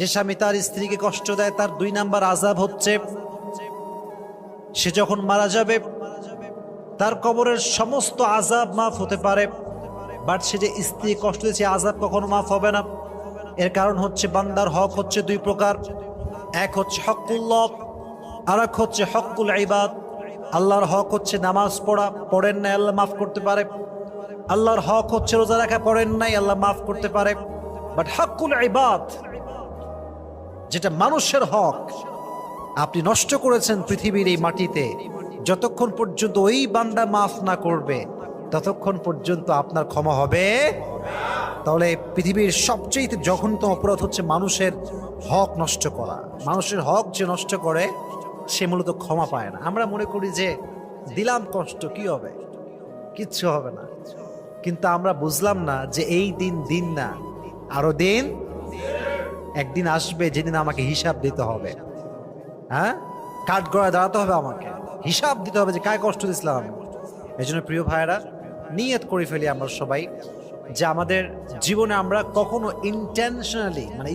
যে স্বামী তার স্ত্রীকে কষ্ট দেয়, তার দুই নাম্বার আজাব হচ্ছে, সে যখন মারা যাবে, তার কবরের সমস্ত আজাব মাফ হতে পারে, বাট সে যে স্ত্রী কষ্ট দিয়েছে আজাব কখনো মাফ হবে না। এর কারণ হচ্ছে বান্দার হক হচ্ছে দুই প্রকার। এক হচ্ছে হকুল্লহ আর এক হচ্ছে হকুল ইবাদ। আল্লাহর হক হচ্ছে নামাজ পড়া, পড়েন নাই, আল্লাহ মাফ করতে পারে। আল্লাহর হক হচ্ছে রোজা রাখা, পড়েন নাই, আল্লাহ মাফ করতে পারে। বাট হকুল ইবাদ যেটা মানুষের হক। আপনি নষ্ট করেছেন পৃথিবীর এই মাটিতে। যতক্ষণ পর্যন্ত ওই বান্দা মাফ না করবে, ততক্ষণ পর্যন্ত আপনার ক্ষমা হবে। তাহলে পৃথিবীর সবচেয়ে জঘন্যতম অপরাধ হচ্ছে মানুষের হক নষ্ট করা। মানুষের হক যে নষ্ট করে, সে মূলত ক্ষমা পায় না। আমরা মনে করি যে, দিলাম কষ্ট, কি হবে? কিচ্ছু হবে না। কিন্তু আমরা বুঝলাম না যে এই দিন দিন না, আরও দিন একদিন আসবে, যেদিন আমাকে হিসাব দিতে হবে। হ্যাঁ? কাঠ গড়ায় দাঁড়াতে হবে আমাকে। হিসাব দিতে হবে যে কায় কষ্ট দিয়েছিলাম আমি। এই জন্য প্রিয় ভাইয়েরা, নিয়ত করে ফেলি আমরা সবাই যে আমাদের জীবনে আমরা কখনো ইন্টেনশনালি মানে